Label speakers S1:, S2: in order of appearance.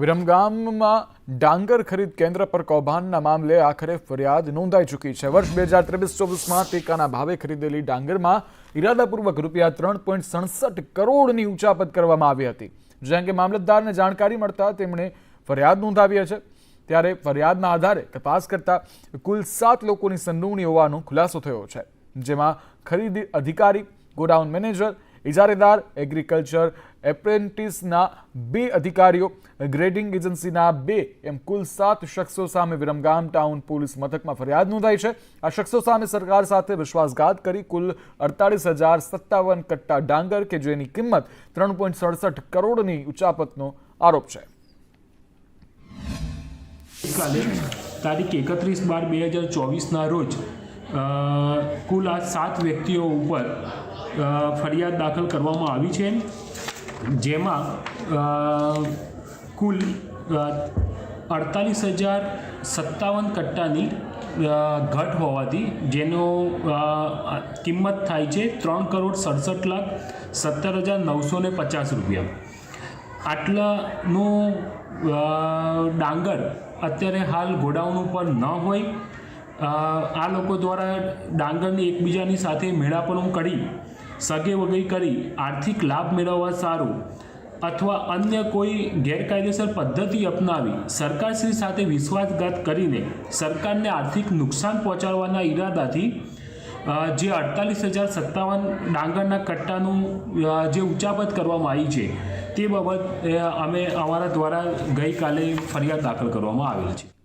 S1: વિરમગામમાં ડાંગર ખરીદ કેન્દ્ર પર કૌભાંડના મામલે આખરે ફરિયાદ નોંધાઈ ચૂકી છે. વર્ષ બે હજાર ત્રેવીસ ચોવીસમાં ટેકાના ભાવે ખરીદેલી ડાંગરમાં ઇરાદાપૂર્વક રૂપિયા ત્રણ પોઈન્ટ સડસઠ કરોડની ઉચાપત કરવામાં આવી હતી. જે અંગે મામલતદારને જાણકારી મળતા તેમણે ફરિયાદ નોંધાવી છે. ત્યારે ફરિયાદના આધારે તપાસ કરતા કુલ સાત લોકોની સંડોવણી હોવાનો ખુલાસો થયો છે. જેમાં ખરીદી અધિકારી, ગોડાઉન મેનેજર ઇજારેદાર એગ્રીકલ્ચર એપ્રેન્ટિસના બે અધિકારીઓ, ગ્રેડિંગ એજન્સીના બે, એમ કુલ સાત શખ્સો સામે વિરમગામ ટાઉન પોલીસ મથકમાં ફરિયાદ નોંધાઈ છે. આ શખ્સો સામે સરકાર સાથે વિશ્વાસઘાત કરી કુલ અડતાલીસ હજાર સત્તાવન કટ્ટા ડાંગર કે જેની કિંમત ત્રણ પોઈન્ટ સડસઠ કરોડની ઉચાપતનો આરોપ છે.
S2: તારીખ એકત્રીસ બાર બે હજાર ચોવીસના રોજ કુલ આ સાત વ્યક્તિઓ ઉપર ફરિયાદ દાખલ કરવામાં આવી છે. જેમાં કુલ અડતાલીસ હજાર સત્તાવન કટ્ટાની ઘટ હોવાથી જેનો કિંમત થાય છે ત્રણ કરોડ સડસઠ લાખ સત્તર હજાર નવસો ને પચાસ રૂપિયા. આટલાનું ડાંગર અત્યારે હાલ ગોડાઉન ઉપર ન હોય. આ લોકો દ્વારા ડાંગરની એકબીજાની સાથે મેળાપણું કરી, સગે વગઈ કરી, આર્થિક લાભ મેળવવા સારું અથવા અન્ય કોઈ ગેરકાયદેસર પદ્ધતિ અપનાવી સરકારશ્રી સાથે વિશ્વાસઘાત કરીને સરકારને આર્થિક નુકસાન પહોંચાડવાના ઈરાદાથી જે અડતાલીસ હજાર સત્તાવન ડાંગરના કટ્ટાનું જે ઉચાપત કરવામાં આવી છે તે બાબત અમે અમારા દ્વારા ગઈકાલે ફરિયાદ દાખલ કરવામાં આવેલ છે.